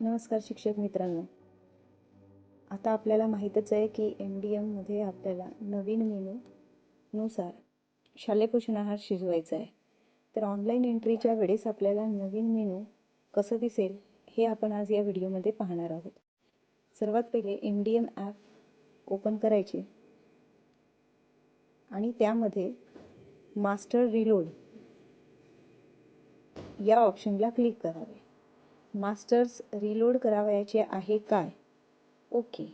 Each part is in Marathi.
नमस्कार शिक्षक मित्रांनो. आता आपल्याला माहीतच आहे की एम डी एममध्ये आपल्याला नवीन मेनूनुसार शालेय पोषण आहार शिजवायचा आहे. तर ऑनलाईन एंट्रीच्या वेळेस आपल्याला नवीन मेनू कसं दिसेल हे आपण आज या व्हिडिओमध्ये पाहणार आहोत. सर्वात पहिले M D M app open करायचे. आणि त्यामध्ये मास्टर रिलोड या ऑप्शनला क्लिक करावे. मास्टर्स रिलोड करावयाचे आहे काय? ओके.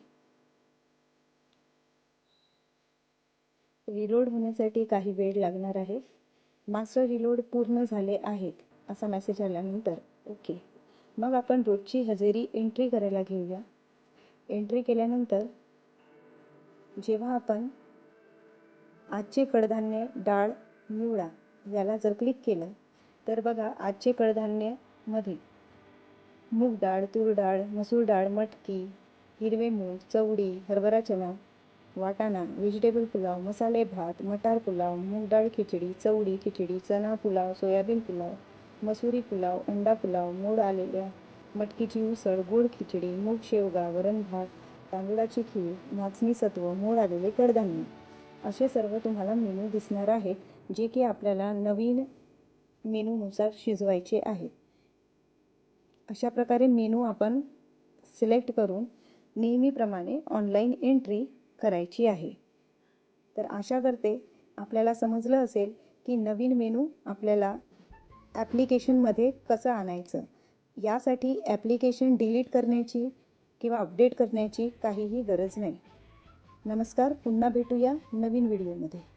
रिलोड होण्यासाठी काही वेळ लागणार आहे. मास्टर रिलोड पूर्ण झाले आहेत असा मेसेज आल्यानंतर. ओके. मग आपण रोजची हजेरी एंट्री करायला घेऊया. एंट्री केल्यानंतर जेव्हा आपण आजचे कडधान्य डाळ निवडा याला जर क्लिक केलं तर बघा आजचे कडधान्यमध्ये मूग डाळ तूर डाळ मसूर डाळ मटकी हिरवे मूग चवडी हरभरा चना वाटाणा व्हेजिटेबल पुलाव मसाले भात मटार पुलाव मूग डाळ खिचडी चवडी खिचडी चना पुलाव सोयाबीन पुलाव मसुरी पुलाव अंडा पुलाव मोड आलेल्या मटकीची उसळ गोड खिचडी मूग शेवगा वरण भात तांदूळाची खीर नाचणी सत्व मोड आलेले कडधान्य. असे सर्व तुम्हाला मेनू दिसणार आहेत जे की आपल्याला नवीन मेनूनुसार शिजवायचे आहेत. अशा प्रकारे मेनू आपण सिलेक्ट करून नेहमीप्रमाणे ऑनलाईन एंट्री करायची आहे. तर आशा करते आपल्याला समजलं असेल की नवीन मेनू आपल्याला ॲप्लिकेशनमध्ये कसं आणायचं. यासाठी ॲप्लिकेशन डिलीट करण्याची किंवा अपडेट करण्याची काहीही गरज नाही. नमस्कार पुन्हा भेटूया नवीन व्हिडिओमध्ये